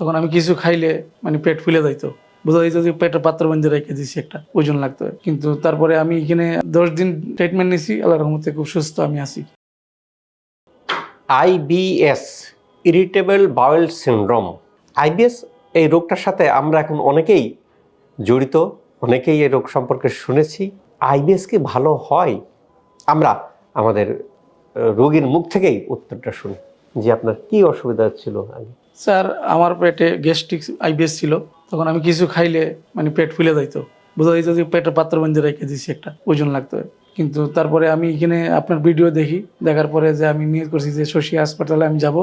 তখন আমি কিছু খাইলে মানে পেট ফুলে যাইতো। বোঝা যাইতো যে পেটের পাত্র বন্ধে রেখে দিয়েছি একটা, ওজন লাগতো। কিন্তু তারপরে আমি এখানে দশ দিন ট্রিটমেন্ট নিয়েছি আল্লাহ রহমতে খুব সুস্থ আমি আছি। IBS irritable bowel syndrome IBS এই রোগটার সাথে আমরা এখন অনেকেই জড়িত, অনেকেই এই রোগ সম্পর্কে শুনেছি। আইবিএস কি ভালো হয়? আমরা আমাদের রোগীর মুখ থেকেই উত্তরটা শুনি। যে আপনার কি অসুবিধা ছিল আগে? স্যার আমার পেটে গ্যাস্ট্রিক আইবিএস ছিল। তখন আমি কিছু খাইলে মানে পেট ফুলে যাইতো। বোঝা যাইতো যে পেটের পাত্র বন্ধে রেখে দিয়েছি একটা ওজন লাগতো। কিন্তু তারপরে আমি এখানে আপনার ভিডিও দেখি দেখার পরে যে আমি নিয়ে করছি যে শশী হাসপাতালে আমি যাব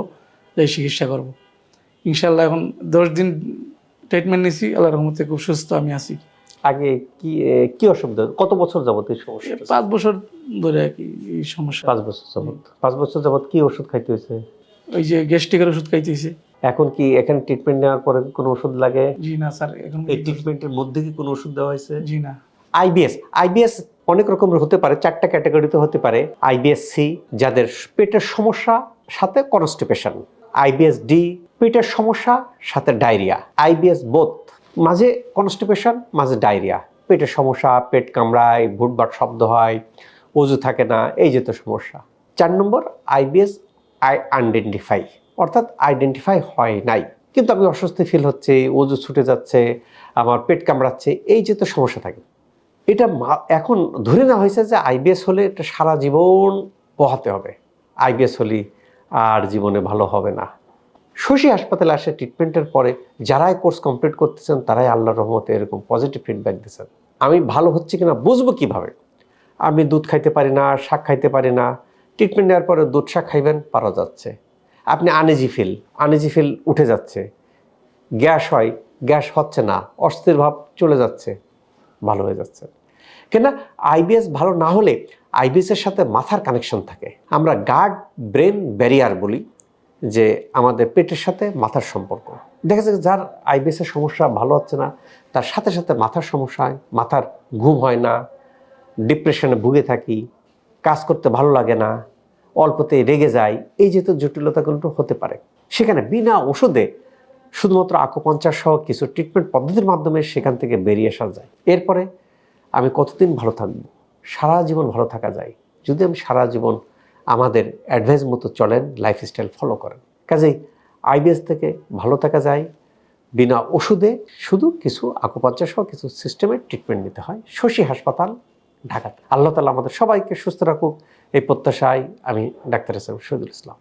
যাই চিকিৎসা করব। ইনশাল্লাহ এখন দশ দিন ট্রিটমেন্ট নিয়েছি আল্লাহ রহমতে খুব সুস্থ আমি আছি। আগে কি কি অসুবিধা? কত বছর যাবত এই সমস্যা পাঁচ বছর ধরে আর কি এই সমস্যা। পাঁচ বছর যাবত। পাঁচ বছর যাবত কি ওষুধ খাইতে হয়েছে? ওই যে গ্যাস্ট্রিকের ওষুধ খাইতেছি এখন কি এখানে ট্রিটমেন্ট নেওয়ার পরে কোনো ওষুধ লাগে? জি না স্যার এখন এই ট্রিটমেন্টের মধ্যে কি কোনো ওষুধ দেওয়া হয়েছে? জি না। আইবিএস আইবিএস অনেক রকমের হতে পারে চারটা ক্যাটাগরিতে হতে পারে। আইবিএস সি যাদের পেটের সমস্যা সাথে কনস্টিপেশন আইবিএস ডি পেটের সমস্যা সাথে ডায়রিয়া আইবিএস বোথ মাঝে কনস্টিপেশন মাঝে ডায়রিয়া পেটের সমস্যা পেট কামড়ায় ভুটভাট শব্দ হয় অজু থাকে না এই যে তো সমস্যা। চার নম্বর আইবিএস আই আনডেন্টিফাই অর্থাৎ আইডেন্টিফাই হয় নাই। কিন্তু আমি অস্বস্তি ফিল হচ্ছে অজু ছুটে যাচ্ছে, আমার পেট কামড়াচ্ছে, এই যে তো সমস্যা থাকে। এটা এখন ধরে নেওয়া হয়েছে যে আইবিএস হলে এটা সারা জীবন পোহাতে হবে। আইবিএস হলে আর জীবনে ভালো হবে না। শশী হাসপাতালে আসে ট্রিটমেন্টের পরে যারাই কোর্স কমপ্লিট করতেছেন, তারাই আল্লাহ রহমতে এরকম পজিটিভ ফিডব্যাক দিচ্ছেন আমি ভালো হচ্ছে কিনা বুঝব কীভাবে? আমি দুধ খাইতে পারি না, শাক খাইতে পারি না। ট্রিটমেন্ট নেওয়ার পরে দুধ, শাক খাইবেন, পারা যাচ্ছে। আপনি আনেজি ফিল আনেজি ফিল উঠে যাচ্ছে। গ্যাস হয়, গ্যাস হচ্ছে না, অস্থির ভাব চলে যাচ্ছে, ভালো হয়ে যাচ্ছে। কেননা আইবিএস ভালো না হলে আইবিএস এর সাথে মাথার কানেকশন থাকে। আমরা গার্ড ব্রেন ব্যারিয়ার বলি, যে আমাদের পেটের সাথে মাথার সম্পর্ক। দেখা যাচ্ছে যার আইবিএস এর সমস্যা ভালো হচ্ছে না, তার সাথে সাথে মাথার সমস্যা হয়, মাথার ঘুম হয় না ডিপ্রেশনে ভুগে থাকি, কাজ করতে ভালো লাগে না অল্পতেই রেগে যায়। এই যে তো জটিলতাগুলো হতে পারে। সেখানে বিনা ওষুধে শুধুমাত্র আকপঞ্চাশ সহ কিছু ট্রিটমেন্ট পদ্ধতির মাধ্যমে সেখান থেকে বেরিয়ে আসা যায়। এরপরে আমি কতদিন ভালো থাকব? সারা জীবন ভালো থাকা যায়। যদি আমি সারা জীবন আমাদের অ্যাডভাইস মতো চলেন লাইফস্টাইল ফলো করেন। কাজেই আইবিএস থেকে ভালো থাকা যায়। বিনা ওষুধে শুধু কিছু আকপঞ্চাশ সহ কিছু সিস্টেমের ট্রিটমেন্ট নিতে হয়। শশী হাসপাতাল ঢাকা আল্লাহ তালা আমাদের সবাইকে সুস্থ রাখুক। এই প্রত্যাশায় আমি ডাক্তার হিসেবে শহীদুল ইসলাম।